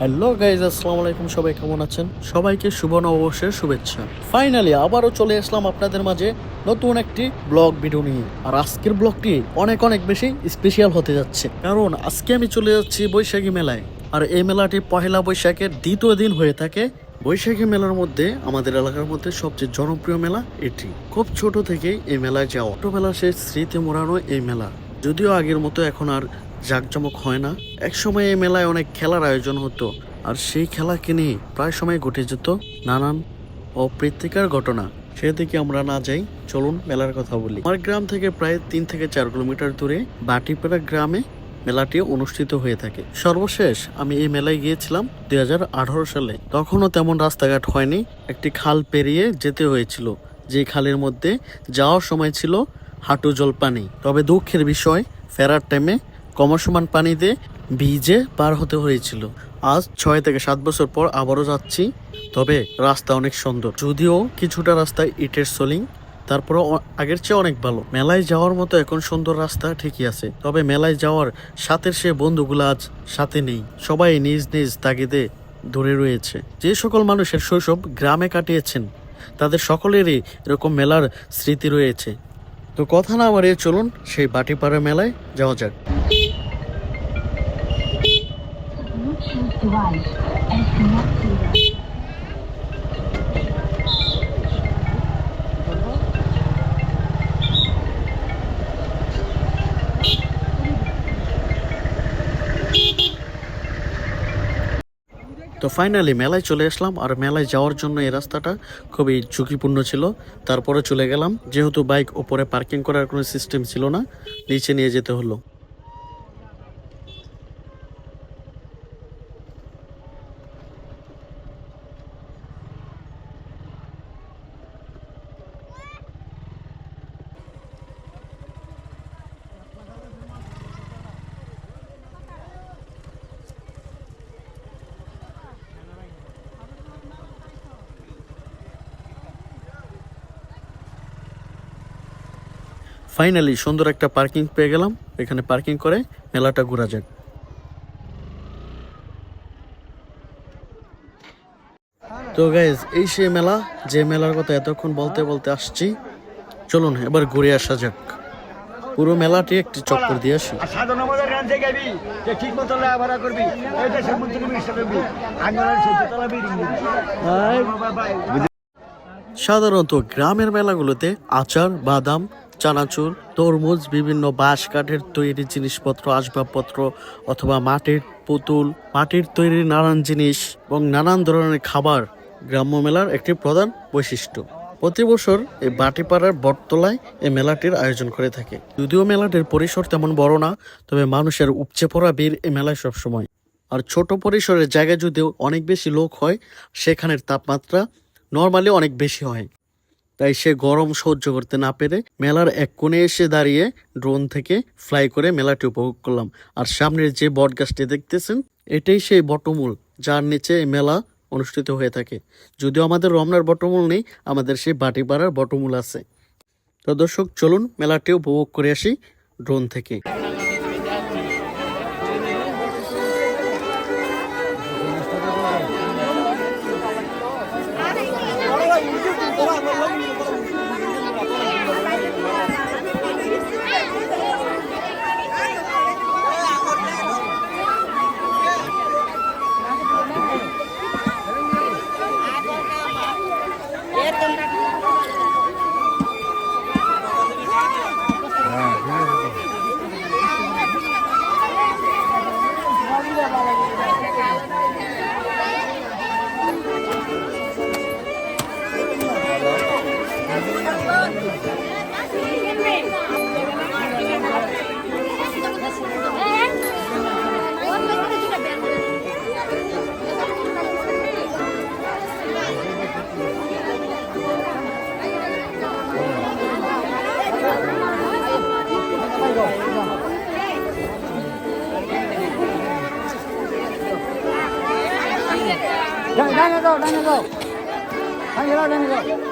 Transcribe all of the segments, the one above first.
Hello guys আসসালামু আলাইকুম, সবাই কেমন আছেন? সবাইকে শুভ নববর্ষের শুভেচ্ছা। ফাইনালি আবারও চলে আসলাম আপনাদের মাঝে নতুন একটি ব্লগ ভিডিও নিয়ে। আর আজকের ব্লগটি অনেক অনেক বেশি স্পেশাল হতে যাচ্ছে। কারণ আজকে আমি চলে যাচ্ছি বৈশাখী মেলায়। আর এই মেলাটি পহেলা বৈশাখের দ্বিতীয় দিন হয়ে থাকে। বৈশাখী মেলার মধ্যে, আমাদের এলাকার মধ্যে সবচেয়ে জনপ্রিয় মেলা এটি। খুব ছোট থেকেই এই মেলায় যাওয়া। ছোটবেলা সে স্মৃতি মোড়ানো এই মেলা। যদিও আগের মতো এখন আর জাঁকজমক হয় না। একসময় এই মেলায় অনেক খেলার আয়োজন হতো, আর সেই খেলাকে নিয়ে প্রায় সময় ঘটে যেত নানান অপ্রীতিকার ঘটনা। সেদিকে আমরা না যাই, চলুন মেলার কথা বলি। আমার গ্রাম থেকে প্রায় তিন থেকে চার কিলোমিটার দূরে বাটিপাড়া গ্রামে মেলাটি অনুষ্ঠিত হয়ে থাকে। সর্বশেষ আমি এই মেলায় গিয়েছিলাম দুই হাজার আঠারো সালে। তখনও তেমন রাস্তাঘাট হয়নি, একটি খাল পেরিয়ে যেতে হয়েছিল, যে খালের মধ্যে যাওয়ার সময় ছিল হাঁটু জল পানি তবে দুঃখের বিষয়, ফেরার টাইমে কমসমান পানিতে ভিজে পার হতে হয়েছিল। আজ ছয় থেকে সাত বছর পর আবারও যাচ্ছি, তবে রাস্তা অনেক সুন্দর। যদিও কিছুটা রাস্তায় ইটের সোলিং তারপরে আগের চেয়ে অনেক ভালো। মেলায় যাওয়ার মতো এখন সুন্দর রাস্তা ঠিকই আছে, তবে মেলায় যাওয়ার সাথে সে বন্ধুগুলো আজ সাথে নেই। সবাই নিজ নিজ তাগিদে ধরে রয়েছে। যে সকল মানুষের শৈশব গ্রামে কাটিয়েছেন, তাদের সকলেরই এরকম মেলার স্মৃতি রয়েছে। তো কথা না বাড়িয়ে চলুন সেই বাটিপাড়া মেলায় যাওয়া যাক। তো ফাইনালি মেলায় চলে আসলাম আর মেলায় যাওয়ার জন্য এই রাস্তাটা খুবই ঝুঁকিপূর্ণ ছিল। তারপরে চলে গেলাম। যেহেতু বাইক ওপরে পার্কিং করার কোনো সিস্টেম ছিল না, নিচে নিয়ে যেতে হলো। ফাইনালি সুন্দর একটা পার্কিং পেয়ে গেলাম। এখানে পার্কিং করে মেলাটা ঘোরা যাক। তো গাইজ এই সেই মেলা যে মেলার কথা এতক্ষণ বলতে বলতে আসছি। চলুন এবার ঘুরে আসা যাক। পুরো মেলাটি একটি চক্কর দিয়ে আসি। সাধারণত গ্রামের মেলাগুলোতে আচার বাদাম চানাচুর, তরমুজ, বিভিন্ন বাঁশ কাঠের তৈরি জিনিসপত্র, আসবাবপত্র অথবা মাটির পুতুল, মাটির তৈরি নানান জিনিস এবং নানান ধরনের খাবার গ্রাম্য মেলার একটি প্রধান বৈশিষ্ট্য। প্রতি বছর এই বাটিপাড়ার বটতলায় এই মেলাটির আয়োজন করে থাকে। যদিও মেলাটির পরিসর তেমন বড় না, তবে মানুষের উপচে পড়া ভিড় এই মেলায় সবসময়। আর ছোট পরিসরের জায়গায় যদিও অনেক বেশি লোক হয়, সেখানের তাপমাত্রা নর্মালি অনেক বেশি হয়। তাই সে গরম সহ্য করতে না পেরে মেলার এক কোণে এসে দাঁড়িয়ে ড্রোন থেকে ফ্লাই করে মেলাটি উপভোগ করলাম। আর সামনের যে বট গাছটি দেখতেছেন, এটাই সেই বটমূল যার নিচে মেলা অনুষ্ঠিত হয়ে থাকে। যদিও আমাদের রমনার বটমূল নেই, আমাদের সেই বাটিপাড়ার বটমূল আছে। তো দর্শক, চলুন মেলাটি উপভোগ করে আসি ড্রোন থেকে। 两个，看一下两个。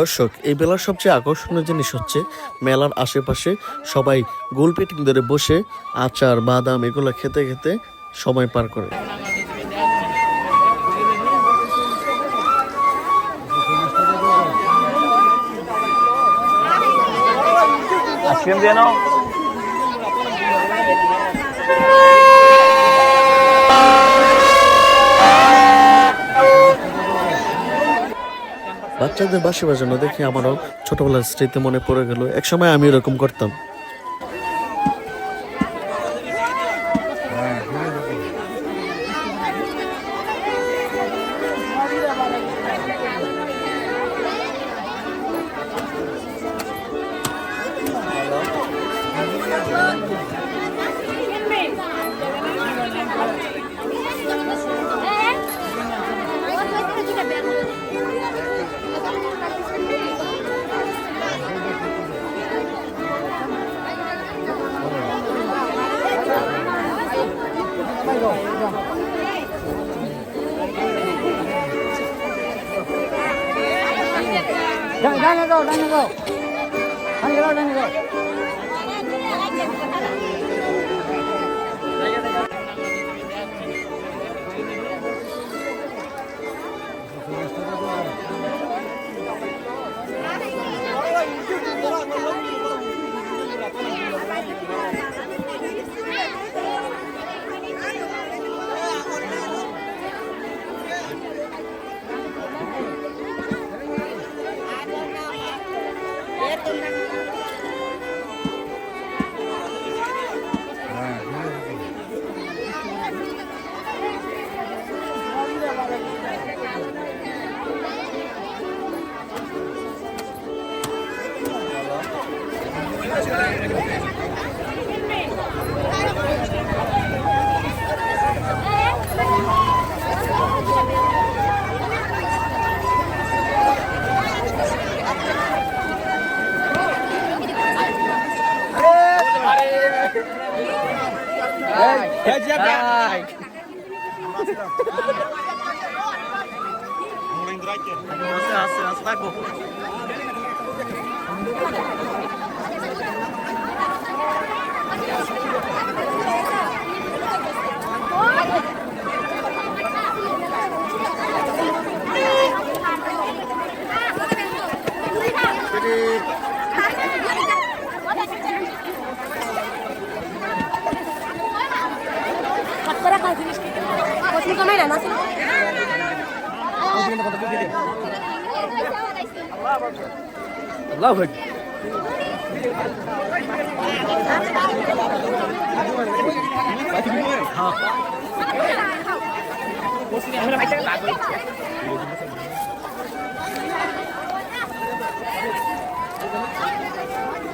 দর্শক, এই মেলার সবচেয়ে আকর্ষণীয় জিনিস হচ্ছে মেলার আশেপাশে সবাই গোল পেটিং ধরে বসে আচার, বাদাম এগুলো খেতে খেতে সময় পার করে। আইসক্রিম দিয়ে নাও। বাচ্চাদের বাসি বাজানো দেখে আমারও ছোটবেলার স্মৃতি মনে পড়ে গেল। এক সময় আমি এরকম করতাম। 让让开走让开走让开走让开走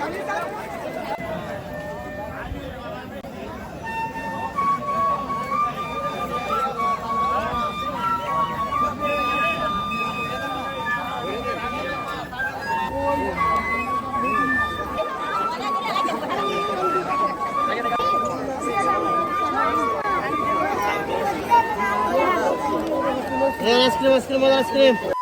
ডানে যাও আইসক্রিম আইসক্রিম আইসক্রিম।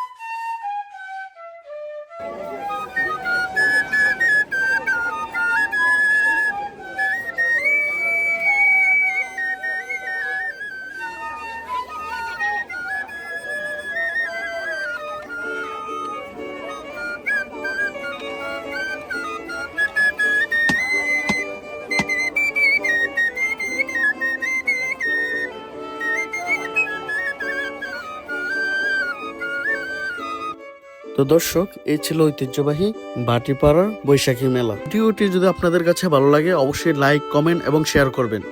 তো দর্শক এই ছিল ঐতিহ্যবাহী বাটিপাড়ার বৈশাখী মেলা। ভিডিওটি যদি আপনাদের কাছে ভালো লাগে, অবশ্যই লাইক কমেন্ট এবং শেয়ার করবেন।